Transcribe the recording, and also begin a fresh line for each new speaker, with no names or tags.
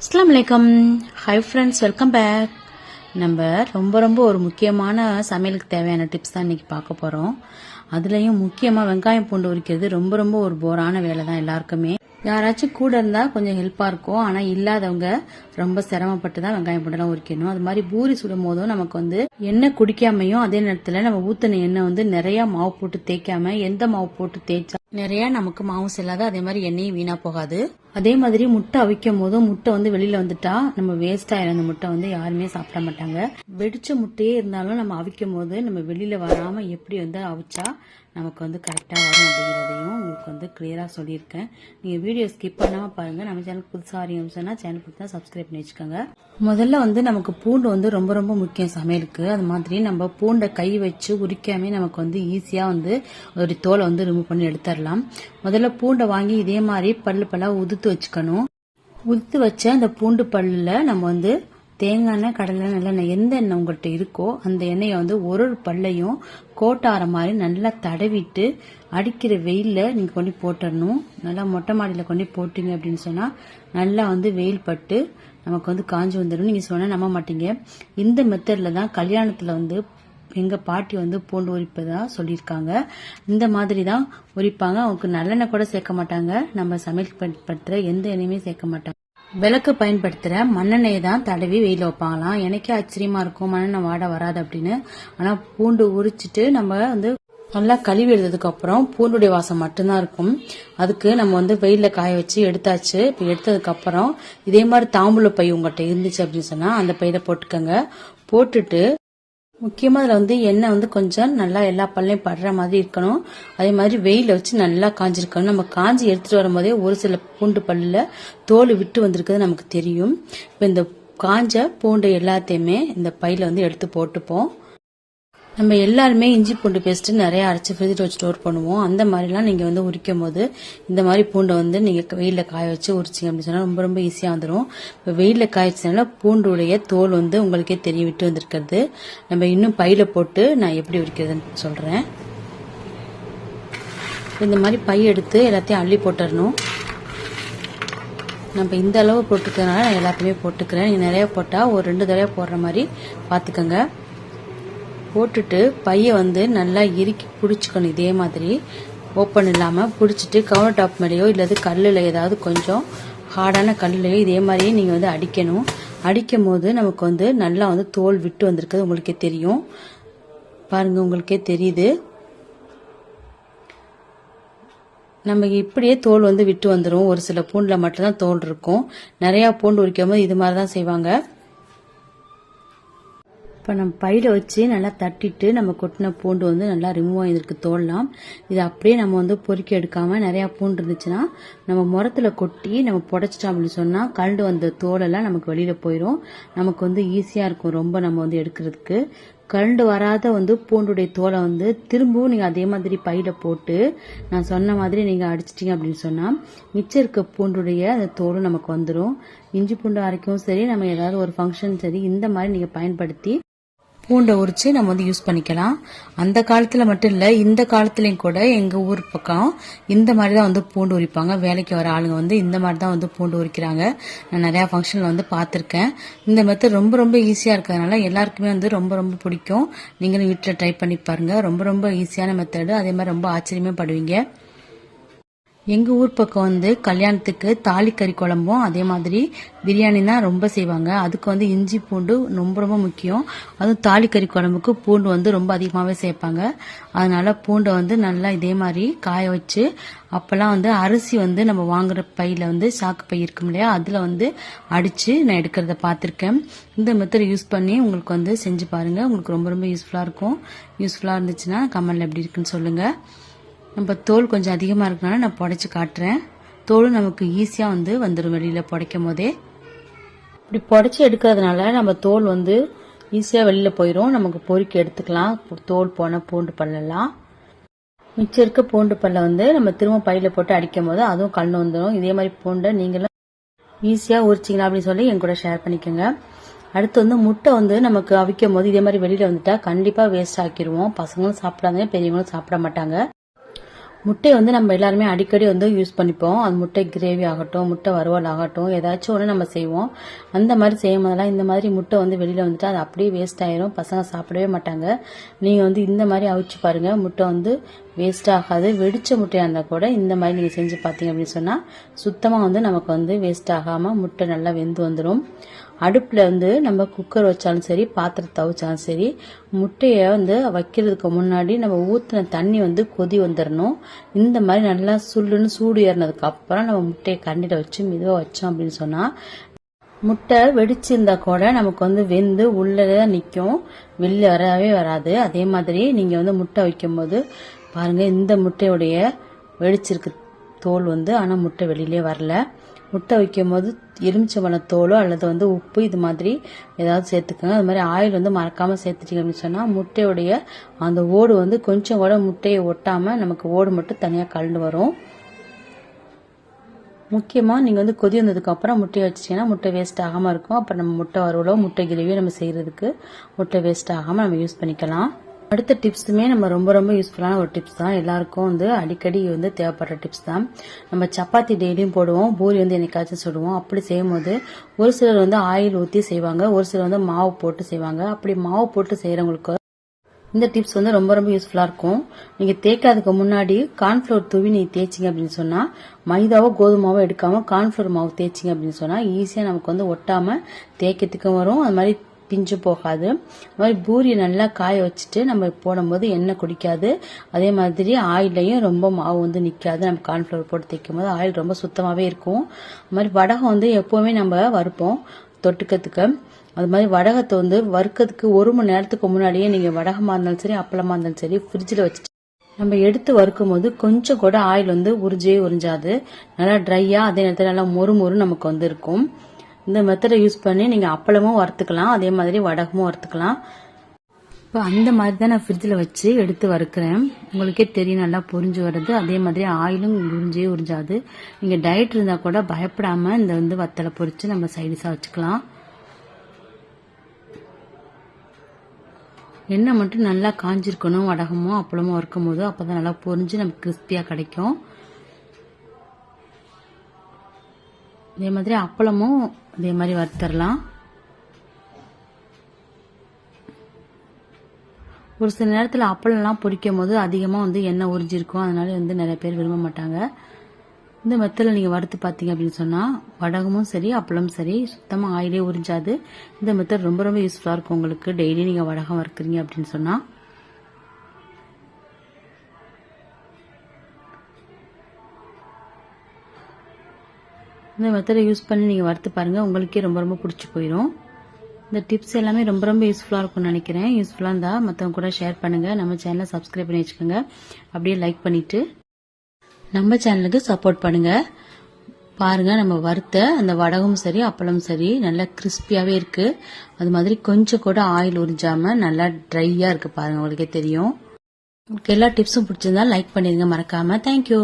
அஸ்லாம் வலைக்கம் hi friends welcome back நம்ம ரொம்ப ரொம்ப ஒரு முக்கியமான சமையலுக்கு தேவையான டிப்ஸ் தான் இன்றைக்கி பார்க்க போகிறோம் அதுலேயும் முக்கியமாக வெங்காயம் பூண்டு உரிக்கிறது ரொம்ப ரொம்ப ஒரு போரான வேலை தான் எல்லாருக்குமே. யாராச்சும் கூட இருந்தால் கொஞ்சம் ஹெல்ப்பாக இருக்கும். ஆனால் இல்லாதவங்க ரொம்ப சிரமப்பட்டு தான் வெங்காயம் பூண்டெல்லாம் உரிக்கணும். அது மாதிரி பூரி சுடும் போதும் நமக்கு வந்து எண்ணெய் குடிக்காமையும் அதே நேரத்தில் நம்ம ஊற்றின எண்ணெய் வந்து நிறையா மாவு போட்டு தேய்க்காம எந்த மாவு போட்டு தேய்ச்சா நிறைய நமக்கு மாவும் செல்லாது அதே மாதிரி எண்ணெயும் வீணா போகாது. அதே மாதிரி முட்டை அவிக்கும் போதும் முட்டை வந்து வெளியில வந்துட்டா நம்ம வேஸ்ட் ஆயிரும் அந்த முட்டை வந்து யாருமே சாப்பிட மாட்டாங்க. வெடிச்ச முட்டையே இருந்தாலும் நம்ம அவிக்கும் போது நம்ம வெளியில வராம எப்படி வந்து அவிச்சா நமக்கு வந்து கரெக்டா வரும் அப்படிங்கிறதையும் உங்களுக்கு வந்து கிளியரா சொல்லியிருக்கேன். நீங்க வீடியோ ஸ்கிப் பண்ணாம பாருங்க. நம்ம சேனல் புதுசாக அறியும் சேனல் புதுசாக சப்ஸ்கிரைப் பண்ணி வச்சுக்கோங்க. முதல்ல வந்து நமக்கு பூண்டு வந்து ரொம்ப ரொம்ப முக்கியம் சமையலுக்கு. அது மாதிரி நம்ம பூண்டை கை வச்சு உரிக்காமே நமக்கு வந்து ஈஸியா வந்து ஒரு தோலை வந்து ரிமூவ் பண்ணி எடுத்துடலாம் முதல்ல பூண்டை வாங்கி இதே மாதிரி பல்லு பல்லா உதுத்து வச்சுக்கணும். உதுத்து வச்ச அந்த பூண்டு பல்லுல நம்ம வந்து தேங்காய் எண்ணெய் கடலை நல்லெண்ணெய் எந்த எண்ணெய் உங்கள்கிட்ட இருக்கோ அந்த எண்ணெயை வந்து ஒரு ஒரு பல்லையும் கோட்டார மாதிரி நல்லா தடவிட்டு அடிக்கிற வெயிலில் நீங்கள் கொண்டு போய் போட்டுடணும். நல்லா மொட்டை மாடியில் கொண்டு போட்டிங்க போட்டீங்க அப்படின்னு சொன்னால் நல்லா வந்து வெயில் பட்டு நமக்கு வந்து காஞ்சு வந்துடும். நீங்கள் சொன்னால் நம்ப மாட்டீங்க. இந்த மெத்தடில் தான் கல்யாணத்தில் வந்து எங்க பாட்டி வந்து பூண்டு உரிப்பதா சொல்லியிருக்காங்க. இந்த மாதிரி தான் உரிப்பாங்க. அவங்களுக்கு நல்லெண்ணெய் கூட சேர்க்க மாட்டாங்க. நம்ம சமையல் பயன்படுத்துற எந்த எண்ணெயுமே சேர்க்க மாட்டாங்க. விளக்கு பயன்படுத்துற மண்ணெண்ணெயை தான் தடவி வெயில வைப்பாங்களாம். எனக்கே ஆச்சரியமா இருக்கும். மண்ணெண்ணெய் வாட வராது அப்படின்னு. ஆனா பூண்டு உரிச்சிட்டு நம்ம வந்து நல்லா கழுவி எடுத்ததுக்கு அப்புறம் பூண்டுடைய வாசம் மட்டும்தான் இருக்கும். அதுக்கு நம்ம வந்து வெயிலில் காய வச்சு எடுத்தாச்சு. இப்போ எடுத்ததுக்கு அப்புறம் இதே மாதிரி தாம்பூல பை உங்கள்கிட்ட இருந்துச்சு அப்படின்னு சொன்னா அந்த பையில போட்டுக்கோங்க. போட்டுட்டு முக்கியமாக அதில் வந்து எண்ணெய் வந்து கொஞ்சம் நல்லா எல்லா பல்லையும் படுற மாதிரி இருக்கணும். அதே மாதிரி வெயிலில் வச்சு நல்லா காஞ்சிருக்கணும். நம்ம காஞ்சி எடுத்துகிட்டு வரும்போதே ஒரு சில பூண்டு பல்லில் தோல் விட்டு வந்திருக்கிறது நமக்கு தெரியும். இப்போ இந்த காஞ்ச பூண்டு எல்லாத்தையுமே இந்த பையில வந்து எடுத்து போட்டுப்போம். நம்ம எல்லாருமே இஞ்சி பூண்டு பேஸ்ட் நிறைய அரைச்சி ஃப்ரிட்ஜில் வச்சு ஸ்டோர் பண்ணுவோம். அந்த மாதிரிலாம் நீங்க வந்து உரிக்கும் போது இந்த மாதிரி பூண்டை வந்து நீங்க வெயிலில் காய வச்சு உரிச்சிங்க அப்படின்னு சொன்னா ரொம்ப ரொம்ப ஈஸியாக வந்துடும் இப்போ வெயிலில் காய வச்சதுனால பூண்டுடைய தோல் வந்து உங்களுக்கே தெரிய விட்டு வந்திருக்கிறது. நம்ம இன்னும் பையில போட்டு நான் எப்படி உரிக்கிறதுன்னு சொல்றேன். இந்த மாதிரி பை எடுத்து எல்லாத்தையும் அள்ளி போட்டுடணும் நம்ம இந்த அளவு போட்டுக்கிறதுனால நான் எல்லாத்தையுமே போட்டுக்கிறேன். நீங்கள் நிறைய போட்டால் ஒரு ரெண்டு தடவை போடுற மாதிரி பார்த்துக்கோங்க போட்டுட்டு பையை வந்து நல்லா இறுக்கி பிடிச்சிக்கணும் இதே மாதிரி. ஓப்பன் இல்லாமல் பிடிச்சிட்டு கவுண்டர் டாப் மேலேயோ இல்லாது கல்லில் ஏதாவது கொஞ்சம் ஹார்டான கல்லுலையோ இதே மாதிரியே நீங்கள் வந்து அடிக்கணும். அடிக்கும் போது நமக்கு வந்து நல்லா வந்து தோல் விட்டு வந்திருக்குது உங்களுக்கே தெரியும். பாருங்கள் உங்களுக்கே தெரியுது. நம்ம இப்படியே தோல் வந்து விட்டு வந்துடும் ஒரு சில பூண்டில் மட்டும்தான் தோல் இருக்கும். நிறையா பூண்டு உரிக்கும் போது இது மாதிரி தான் செய்வாங்க. இப்போ நம்ம பையில வச்சு நல்லா தட்டிட்டு நம்ம கொட்டின பூண்டு வந்து நல்லா ரிமூவ் ஆகிருக்கு தோடலாம் இது அப்படியே நம்ம வந்து பொறுக்கி எடுக்காம நிறையா பூண்டு இருந்துச்சுன்னா நம்ம முரத்தில் கொட்டி நம்ம புடச்சிட்டோம் அப்படின்னு சொன்னால் கழுண்டு வந்த தோலெல்லாம் நமக்கு வெளியில் போயிடும் நமக்கு வந்து ஈஸியாக இருக்கும் ரொம்ப நம்ம வந்து எடுக்கிறதுக்கு. கரண்டு வராத வந்து பூண்டுடைய தோலை வந்து திரும்பவும் நீங்கள் அதே மாதிரி பையில போட்டு நான் சொன்ன மாதிரி நீங்கள் அடிச்சிட்டிங்க அப்படின்னு சொன்னால் மிச்சம் இருக்க பூண்டுடைய அந்த தோலும் நமக்கு வந்துடும் இஞ்சி பூண்டு அரைக்கவும் சரி நம்ம ஏதாவது ஒரு ஃபங்க்ஷன் சரி இந்த மாதிரி நீங்கள் பயன்படுத்தி பூண்டை உரிச்சு நம்ம வந்து யூஸ் பண்ணிக்கலாம். அந்த காலத்தில் மட்டும் இல்லை இந்த காலத்துலேயும் கூட எங்கள் ஊர் பக்கம் இந்த மாதிரி தான் வந்து பூண்டு உரிப்பாங்க. வேலைக்கு வர ஆளுங்க வந்து இந்த மாதிரி தான் வந்து பூண்டு உரிக்கிறாங்க. நான் நிறையா ஃபங்க்ஷனில் வந்து பார்த்துருக்கேன். இந்த மெத்தட் ரொம்ப ரொம்ப ஈஸியாக இருக்கிறதுனால எல்லாருக்குமே வந்து ரொம்ப ரொம்ப பிடிக்கும். நீங்களும் வீட்டில் ட்ரை பண்ணி பாருங்கள் ரொம்ப ரொம்ப ஈஸியான மெத்தடு அதே மாதிரி ரொம்ப ஆச்சரியமே படுவீங்க. எங்க ஊர் பக்கம் வந்து கல்யாணத்துக்கு தாலி கறி குழம்பும் அதே மாதிரி பிரியாணி தான் ரொம்ப செய்வாங்க. அதுக்கு வந்து இஞ்சி பூண்டு ரொம்ப ரொம்ப முக்கியம். அதுவும் தாலி கறி குழம்புக்கு பூண்டு வந்து ரொம்ப அதிகமாகவே சேர்ப்பாங்க. அதனால பூண்டை வந்து நல்லா இதே மாதிரி காய வச்சு அப்பெல்லாம் வந்து அரிசி வந்து நம்ம வாங்குற பையில வந்து சாக்கு பை இருக்கும் இல்லையா அதுல வந்து அடிச்சு நான் எடுக்கிறத பார்த்துருக்கேன். இந்த மெத்தட் யூஸ் பண்ணி உங்களுக்கு வந்து செஞ்சு பாருங்க. உங்களுக்கு ரொம்ப ரொம்ப யூஸ்ஃபுல்லா இருக்கும். யூஸ்ஃபுல்லா இருந்துச்சுன்னா கமெண்ட்ல எப்படி இருக்குன்னு சொல்லுங்க. நம்ம தோல் கொஞ்சம் அதிகமாக இருக்கனால நான் புடைச்சி காட்டுறேன். தோலும் நமக்கு ஈஸியாக வந்து வந்துடும் வெளியில் புடைக்கும் போதே. இப்படி புடைச்சி எடுக்கிறதுனால நம்ம தோல் வந்து ஈஸியாக வெளியில் போயிடும் நமக்கு பொறுக்கி எடுத்துக்கலாம். தோல் போன பூண்டு பல்லெல்லாம். மிச்சம் இருக்க பூண்டு பல்லை வந்து நம்ம திரும்ப பையில போட்டு அடிக்கும் போது அதுவும் கல் வந்துடும் இதே மாதிரி பூண்டை நீங்களும் ஈஸியாக உரிச்சிங்களா அப்படின்னு சொல்லி என் கூட ஷேர் பண்ணிக்கோங்க. அடுத்து வந்து முட்டை வந்து நமக்கு அவிக்கும் போது இதே மாதிரி வெளியில் வந்துட்டா கண்டிப்பாக வேஸ்ட் ஆக்கிடுவோம் பசங்களும் சாப்பிடாங்க பெரியவங்களும் சாப்பிட மாட்டாங்க. முட்டையை வந்து நம்ம எல்லாருமே அடிக்கடி வந்து யூஸ் பண்ணிப்போம். அது முட்டை கிரேவி ஆகட்டும் முட்டை வறுவல் ஆகட்டும் ஏதாச்சும் ஒன்று நம்ம செய்வோம். அந்த மாதிரி செய்யும் போதெல்லாம் இந்த மாதிரி முட்டை வந்து வெளியில் வந்துட்டு அது அப்படியே வேஸ்ட் ஆயிரும். பசங்க சாப்பிடவே மாட்டாங்க. நீங்கள் வந்து இந்த மாதிரி அவிச்சு பாருங்கள் முட்டை வந்து வேஸ்ட் ஆகாது. வெடிச்ச முட்டையாக இருந்தால் கூட இந்த மாதிரி நீங்கள் செஞ்சு பார்த்தீங்க அப்படின்னு சொன்னால் சுத்தமாக வந்து நமக்கு வந்து வேஸ்ட் ஆகாமல் முட்டை நல்லா வெந்து வந்துடும் அடுப்பில் வந்து நம்ம குக்கர் வச்சாலும் சரி பாத்திரத்தை வச்சாலும் சரி முட்டையை வந்து வைக்கிறதுக்கு முன்னாடி நம்ம ஊற்றின தண்ணி வந்து கொதி வந்துடணும் இந்த மாதிரி நல்லா சுள்ளுன்னு சூடு ஏறினதுக்கு அப்புறம் நம்ம முட்டையை கண்டிட வச்சு மெதுவாக வச்சோம் அப்படின்னு சொன்னால் முட்டை வெடிச்சிருந்தா கூட நமக்கு வந்து வெந்து உள்ளே தான் நிற்கும் வெளில வரவே வராது. அதே மாதிரி நீங்கள் வந்து முட்டை வைக்கும்போது பாருங்கள் இந்த முட்டையுடைய வெடிச்சிருக்கு தோல் வந்து ஆனால் முட்டை வெளியிலே வரல. முட்டை வைக்கும் போது எலுமிச்சம்பழத்தோலோ அல்லது வந்து உப்பு இது மாதிரி ஏதாவது சேர்த்துக்கோங்க. அது மாதிரி ஆயில் வந்து மறக்காமல் சேர்த்துட்டீங்க அப்படின்னு சொன்னால் முட்டையுடைய அந்த ஓடு வந்து கொஞ்சம் கூட முட்டையை ஒட்டாமல் நமக்கு ஓடு மட்டும் தனியாக கலந்து வரும். முக்கியமாக நீங்கள் வந்து கொதி வந்ததுக்கு அப்புறம் முட்டையை வச்சிட்டிங்கன்னா முட்டை வேஸ்ட் ஆகாமல் இருக்கும். அப்புறம் நம்ம முட்டை வறுவலோ முட்டை கிரேவியோ நம்ம செய்கிறதுக்கு முட்டை வேஸ்ட் ஆகாமல் நம்ம யூஸ் பண்ணிக்கலாம். அடுத்த டிப்ஸுமே நம்ம ரொம்ப ரொம்ப யூஸ்ஃபுல்லான ஒரு டிப்ஸ் தான். எல்லாருக்கும் வந்து அடிக்கடி வந்து தேவைப்படுற டிப்ஸ் தான். நம்ம சப்பாத்தி டெய்லியும் போடுவோம். பூரி வந்து என்னைக்காச்சும் சுடுவோம். அப்படி செய்யும்போது ஒரு சிலர் வந்து ஆயில் ஊற்றி செய்வாங்க. ஒரு சிலர் வந்து மாவு போட்டு செய்வாங்க. அப்படி மாவு போட்டு செய்கிறவங்களுக்கு இந்த டிப்ஸ் வந்து ரொம்ப ரொம்ப யூஸ்ஃபுல்லாக இருக்கும். நீங்கள் தேய்க்காததுக்கு முன்னாடி கார்ன்ஃப்ளவர் தூவி நீங்கள் தேய்ச்சிங்க அப்படின்னு சொன்னால் மைதாவோ கோதுமாவோ எடுக்காமல் கார்ன்ஃப்ளவர் மாவு தேய்ச்சிங்க அப்படின்னு சொன்னால் ஈஸியாக நமக்கு வந்து ஒட்டாமல் தேய்க்கிறதுக்கும் வரும். அது மாதிரி பிஞ்சு போகாது. அது மாதிரி பூரியை நல்லா காய வச்சுட்டு நம்ம போடும்போது எண்ணெய் குடிக்காது. அதே மாதிரி ஆயிலையும் ரொம்ப மாவு வந்து நிற்காது நம்ம கார்ன்ஃப்ளவர் போட்டு தைக்கும் போது ஆயில் ரொம்ப சுத்தமாகவே இருக்கும். அது மாதிரி வடகம் வந்து எப்போவுமே நம்ம வறுப்போம் தொட்டுக்கிறதுக்கு. அது மாதிரி வடகத்தை வந்து வறுக்கிறதுக்கு ஒரு மணி நேரத்துக்கு முன்னாடியே நீங்கள் வடகமாக இருந்தாலும் சரி அப்பளமாக இருந்தாலும் சரி ஃப்ரிட்ஜில் வச்சுட்டு நம்ம எடுத்து வறுக்கும் போது கொஞ்சம் கூட ஆயில் வந்து உறிஞ்சே உறிஞ்சாது. நல்லா ட்ரையாக அதே நேரத்தில் நல்லா மொறு மொறு நமக்கு வந்து இருக்கும். இந்த மெத்தடை யூஸ் பண்ணி நீங்கள் அப்பளமும் வறுத்துக்கலாம் அதே மாதிரி வடகமும் வறுத்துக்கலாம். இப்போ அந்த மாதிரி தான் நான் ஃப்ரிட்ஜில் வச்சு எடுத்து வறுக்கிறேன். உங்களுக்கே தெரியும் நல்லா புரிஞ்சு வருது. அதே மாதிரி ஆயிலும் உறிஞ்சே உறிஞ்சாது. நீங்கள் டயட் இருந்தால் கூட பயப்படாமல் இந்த வந்து வத்தலை பொறிச்சு நம்ம சைடிஸாக வச்சுக்கலாம். எண்ணெய் மட்டும் நல்லா காஞ்சிருக்கணும் வடகமோ அப்பளமோ வறுக்கும் போது அப்போ தான் நல்லா பொரிஞ்சு நமக்கு கிறிஸ்பியாக கிடைக்கும். இதே மாதிரி அப்பளமும் இதே மாதிரி வறுத்தரலாம். ஒரு சில நேரத்தில் அப்பளம்லாம் பொரிக்கும் போது அதிகமாக வந்து எண்ணெய் உறிஞ்சிருக்கும். அதனால வந்து நிறைய பேர் விரும்ப மாட்டாங்க. இந்த மெத்தில் நீங்கள் வறுத்து பார்த்தீங்க அப்படின்னு சொன்னால் வடகமும் சரி அப்பளமும் சரி சுத்தமாக ஆயிலே உறிஞ்சாது. இந்த மெத்தட் ரொம்ப ரொம்ப யூஸ்ஃபுல்லாக இருக்கும் உங்களுக்கு. டெய்லி நீங்கள் வடகம் வறுக்குறீங்க அப்படின்னு சொன்னால் இந்த மெத்தடை யூஸ் பண்ணி நீங்கள் வறுத்து பாருங்கள் உங்களுக்கே ரொம்ப ரொம்ப பிடிச்சி போயிடும் இந்த டிப்ஸ் எல்லாமே ரொம்ப ரொம்ப யூஸ்ஃபுல்லாக இருக்கும்னு நினைக்கிறேன். யூஸ்ஃபுல்லாக இருந்தால் மற்றவங்க கூட ஷேர் பண்ணுங்கள் நம்ம சேனலை சப்ஸ்கிரைப் பண்ணி வச்சுக்கோங்க. அப்படியே லைக் பண்ணிவிட்டு நம்ம சேனலுக்கு சப்போர்ட் பண்ணுங்கள் பாருங்கள் நம்ம வறுத்த அந்த வடகும் சரி அப்பளமும் சரி நல்லா கிறிஸ்பியாகவே இருக்குது அது மாதிரி கொஞ்சம் கூட ஆயில் உறிஞ்சாமல் நல்லா ட்ரையாக இருக்குது பாருங்கள் உங்களுக்கே தெரியும். உங்களுக்கு எல்லா டிப்ஸும் பிடிச்சிருந்தா லைக் பண்ணிடுங்க மறக்காமல் தேங்க்யூ